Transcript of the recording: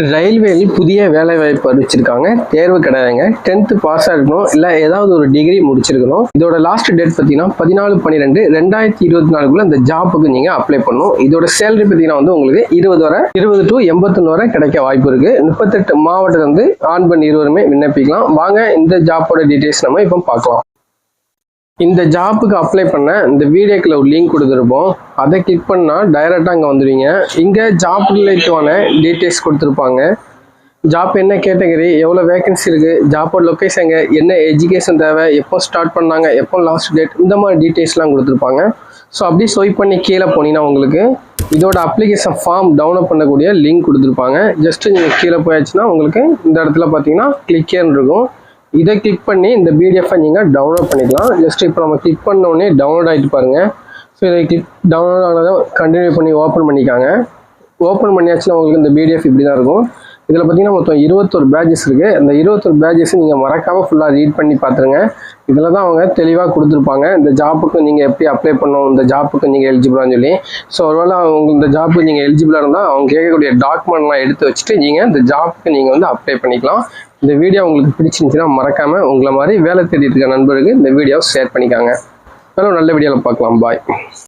ரயில்வேயில் புதிய வேலை வாய்ப்பு அறிவிச்சிருக்காங்க. தேர்வு கிடையாதுங்க. டென்த்து பாஸ் இருக்கணும். இல்லை ஏதாவது ஒரு டிகிரி முடிச்சிருக்கணும். இதோட லாஸ்ட் டேட் பார்த்தீங்கன்னா பதினாலு பன்னிரெண்டு ரெண்டாயிரத்தி இருபத்தி நாலுக்குள்ள இந்த ஜாப்புக்கு நீங்கள் அப்ளை பண்ணணும். இதோட சேலரி பார்த்தீங்கன்னா வந்து உங்களுக்கு இருபது வரை இருபது டு எண்பத்தொன்று வரை கிடைக்க வாய்ப்பு இருக்கு. முப்பத்தெட்டு மாவட்டத்தில் வந்து ஆண் பெண் இருவருமே விண்ணப்பிக்கலாம். வாங்க இந்த ஜாப்போட டீட்டெயில்ஸ் நம்ம இப்போ பார்க்கலாம். இந்த ஜாப்புக்கு அப்ளை பண்ண இந்த வீடியோக்கில் ஒரு லிங்க் கொடுத்துருப்போம். அதை கிளிக் பண்ணால் டைரெக்டாக அங்கே வந்துடுவீங்க இங்கே ஜாப் ரிலேட்டிவான டீட்டெயில்ஸ் கொடுத்துருப்பாங்க. ஜாப் என்ன கேட்டகரி எவ்வளோ வேகன்சி இருக்குது ஜாப்போட லொக்கேஷன் எங்கே என்ன எஜுகேஷன் தேவை எப்போ ஸ்டார்ட் பண்ணாங்க எப்போ லாஸ்ட் டேட் இந்த மாதிரி டீட்டெயில்ஸ்லாம் கொடுத்துருப்பாங்க. ஸோ அப்படியே ஸ்வைப் பண்ணி கீழே போனீங்கன்னா உங்களுக்கு இதோட அப்ளிகேஷன் ஃபார்ம் டவுன்லோட் பண்ணக்கூடிய லிங்க் கொடுத்துருப்பாங்க. ஜஸ்ட்டு நீங்கள் கீழே போயாச்சுன்னா உங்களுக்கு இந்த இடத்துல பார்த்தீங்கன்னா கிளிக்கேன்னு இருக்கும். இதை கிளிக் பண்ணி இந்த பிடிஎஃபை நீங்கள் டவுன்லோட் பண்ணிக்கலாம். ஜஸ்ட் இப்போ நம்ம கிளிக் பண்ணோடனே டவுன்லோட் ஆகிட்டு பாருங்கள் ஸோ இதை கிளிக் டவுன்லோட் ஆனதை கண்டினியூ பண்ணி ஓப்பன் பண்ணிக்காங்க. ஓப்பன் பண்ணியாச்சுன்னா உங்களுக்கு இந்த பிடிஎஃப் இப்படி தான் இருக்கும். இதில் பார்த்தீங்கன்னா மொத்தம் இருபத்தொரு பேஜஸ் இருக்குது அந்த இருபத்தொரு பேஜஸ் நீங்கள் மறக்காமல் ஃபுல்லாக ரீட் பண்ணி பார்த்துருங்க இதில் தான் அவங்க தெளிவாக கொடுத்துருப்பாங்க. இந்த ஜாப்புக்கு நீங்கள் எப்படி அப்ளை பண்ணணும் இந்த ஜாப்புக்கு நீங்கள் எலிஜிபிளான்னு சொல்லி. ஸோ ஒருவேளை அவங்க இந்த ஜாப்புக்கு நீங்கள் எலிஜிபிளாக இருந்தால் அவங்க கேட்கக்கூடிய டாக்குமெண்ட்லாம் எடுத்து வச்சுட்டு நீங்கள் இந்த ஜாப்புக்கு நீங்கள் வந்து அப்ளை பண்ணிக்கலாம். இந்த வீடியோ உங்களுக்கு பிடிச்சிருந்துச்சுன்னா மறக்காமல் உங்களை மாதிரி வேலை தேடிட்டு இருக்க நண்பருக்கு இந்த வீடியோவை ஷேர் பண்ணிக்காங்க. மேலும் நல்ல வீடியோவில் பார்க்கலாம். பாய்